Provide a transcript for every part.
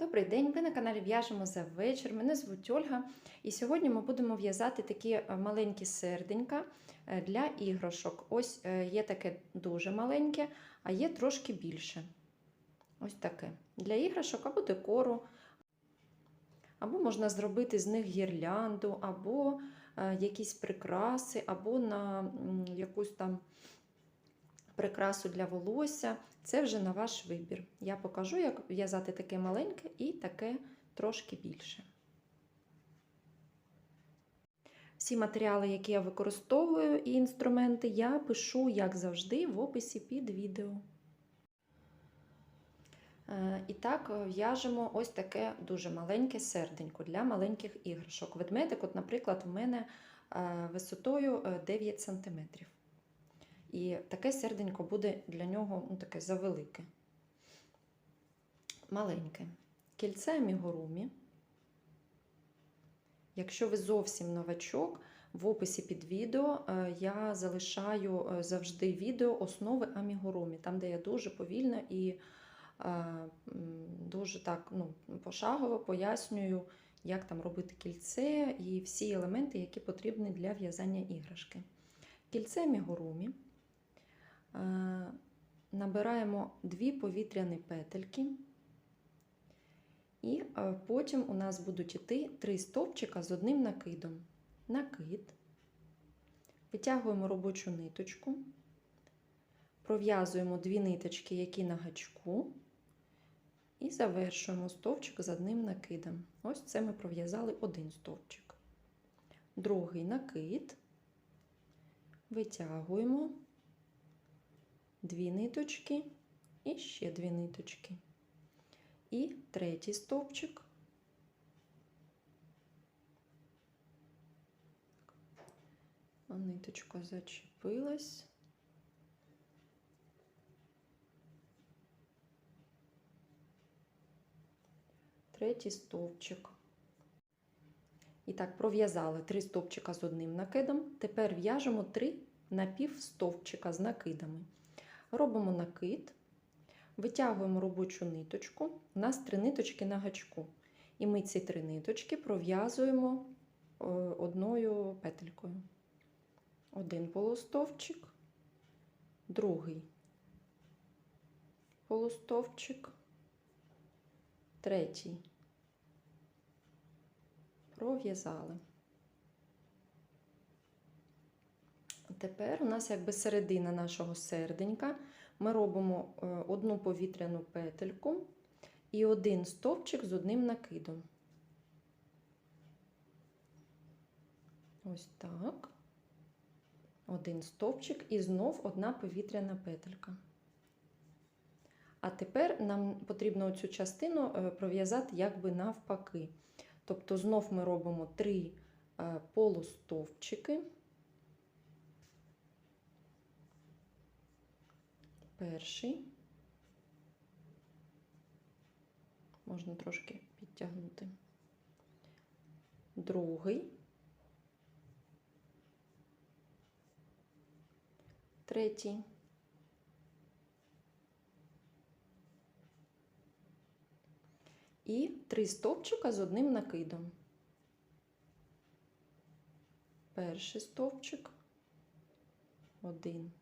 Добрий день, ви на каналі В'яжемо за вечір. Мене звуть Ольга, і сьогодні ми будемо в'язати такі е, маленькі серденька е, для іграшок. Ось е, є таке дуже маленьке, а є трошки більше. Ось таке. Для іграшок або декору, або можна зробити з них гірлянду, або якісь прикраси, або на якусь там прикрасу для волосся. Це вже на ваш вибір. Я покажу, як в'язати таке маленьке і таке трошки більше. Всі матеріали, які я використовую, і інструменти, я пишу, як завжди, в описі під відео. Е, І так в'яжемо ось таке дуже маленьке серденько для маленьких іграшок. Ведмедик, от, наприклад, у мене е, висотою е, 9 см. І таке серденько буде для нього ну, таке завелике. Маленьке. Кільце амігурумі. Якщо ви зовсім новачок, в описі під відео е, я залишаю е, завжди відео основи амігурумі, там, де я дуже повільно і е, дуже так ну, пошагово пояснюю, як там робити кільце і всі елементи, які потрібні для в'язання іграшки. Кільце амігурумі. Е, Набираємо дві повітряні петельки, і е, потім у нас будуть йти три стовпчика з одним накидом. Накид, витягуємо робочу ниточку, пров'язуємо дві ниточки, які на гачку, і завершуємо стовпчик з одним накидом. Ось це ми пров'язали один стовпчик. Другий накид, витягуємо дві ниточки і ще дві ниточки. І третій стовпчик. Ниточка зачепилась. Третій стовпчик. І так, пров'язали три стовпчика з одним накидом. Тепер в'яжемо три напівстовпчика з накидами. Робимо накид, витягуємо робочу ниточку. У нас три ниточки на гачку. І ми ці три ниточки пров'язуємо е, одною петелькою. Один полустовпчик, другий полустовпчик, третій. Пров'язали. Тепер у нас якби середина нашого серденька. Ми робимо е, одну повітряну петельку і один стовпчик з одним накидом. Ось так. Один стовпчик і знов одна повітряна петелька. А тепер нам потрібно цю частину е, пров'язати якби навпаки. Тобто знов ми робимо три е, полустовпчики. Перший. Можна трошки підтягнути. Другий. Третій. І три стовпчика з одним накидом. Перший стовпчик, один.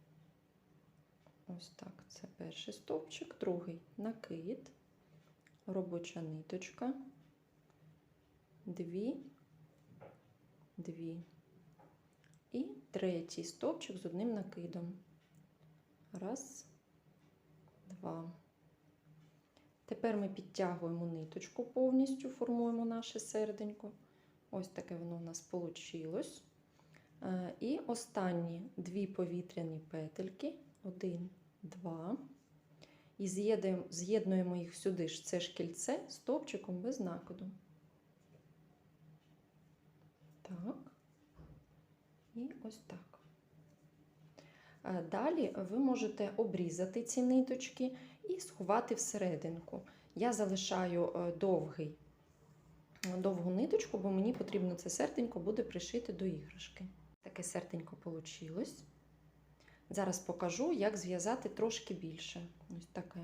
Ось так, це перший стовпчик, другий накид, робоча ниточка, дві, дві. І третій стовпчик з одним накидом. Раз, два. Тепер ми підтягуємо ниточку повністю, формуємо наше серденько. Ось таке воно у нас вийшло. І останні дві повітряні петельки. Один, два. І з'єднуємо, їх сюди ж це ж кільце стовпчиком без накиду. Так. І ось так. Далі ви можете обрізати ці ниточки і сховати всерединку. Я залишаю довгий, довгу ниточку, бо мені потрібно це серденько буде пришити до іграшки. Таке серденько вийшло. Зараз покажу, як зв'язати трошки більше. Ось таке.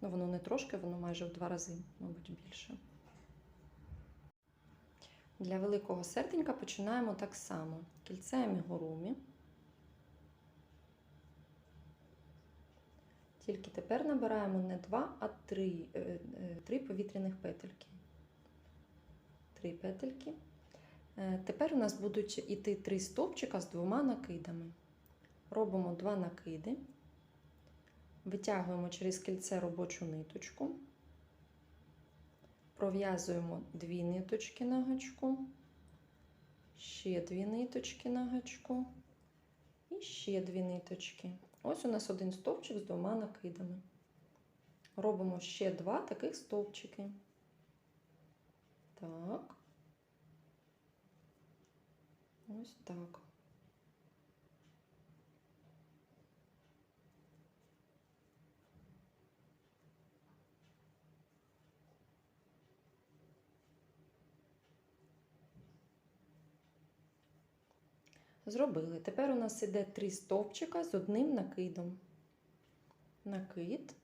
Ну, воно не трошки, воно майже в два рази, мабуть, більше. Для великого серденька починаємо так само. Кільце амігурумі. Тільки тепер набираємо не два, а три, е, е, три повітряних петельки. Три петельки. Е, Тепер у нас будуть іти три стовпчика з двома накидами. Робимо два накиди, витягуємо через кільце робочу ниточку, пров'язуємо дві ниточки на гачку, ще дві ниточки на гачку і ще дві ниточки. Ось у нас один стовпчик з двома накидами. Робимо ще два таких стовпчики. Так. Ось так. Зробили. Тепер у нас іде три стовпчика з одним накидом. Накид.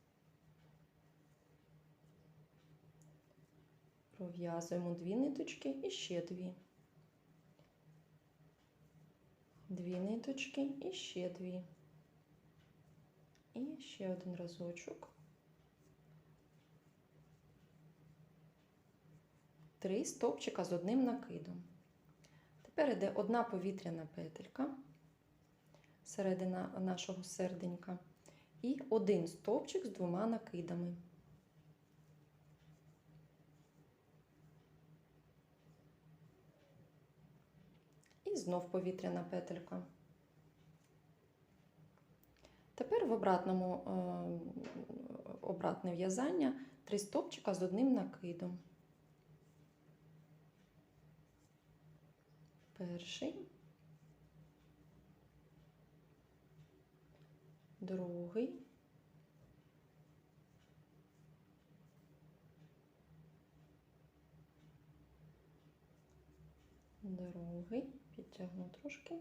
Пров'язуємо дві ниточки і ще дві. Дві ниточки і ще дві. І ще один разочок. Три стовпчика з одним накидом. Тепер йде одна повітряна петелька, середина нашого серденька, і один стовпчик з двома накидами. І знов повітряна петелька. Тепер в обратному е, обратне в'язання три стовпчика з одним накидом. Перший, другий, другий, підтягну трошки,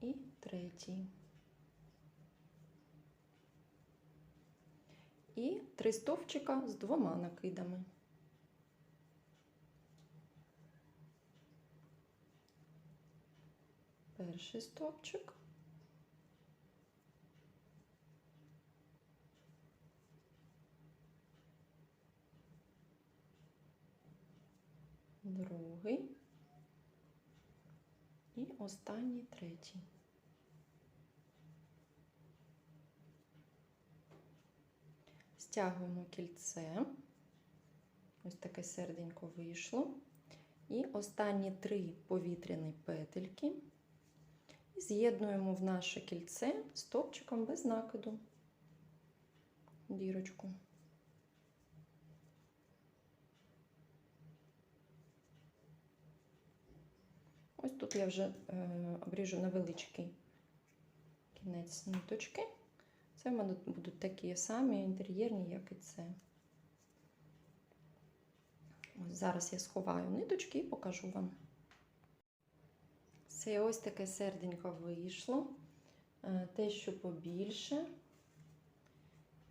і третій. І три стовпчика з двома накидами. Перший стовпчик. Другий. І останній третій. Стягуємо кільце. Ось таке серденько вийшло. І останні три повітряні петельки. І з'єднуємо в наше кільце стовпчиком без накиду дірочку. Ось тут я вже е, обріжу невеличкий кінець ниточки. Це в мене будуть такі самі інтер'єрні, як і це. Ось зараз я сховаю ниточки і покажу вам. Це ось таке серденько вийшло. Е, Те, що побільше,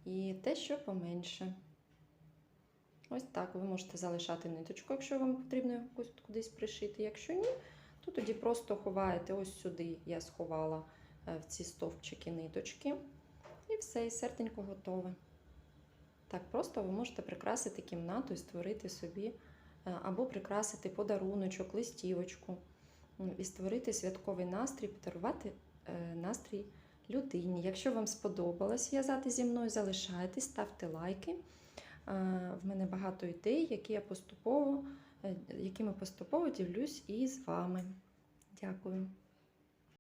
і те, що поменше. Ось так ви можете залишати ниточку, якщо вам потрібно якось кудись пришити. Якщо ні, то тоді просто ховаєте ось сюди, я сховала е, в ці стовпчики ниточки. І все, і серденько готове. Так просто ви можете прикрасити кімнату і створити собі, е, або прикрасити подаруночок, листівочку і створити святковий настрій, подарувати е, настрій людині. Якщо вам сподобалось в'язати зі мною, залишайтесь, ставте лайки. Е, В мене багато ідей, які я поступово, е, якими поступово ділюсь і з вами. Дякую.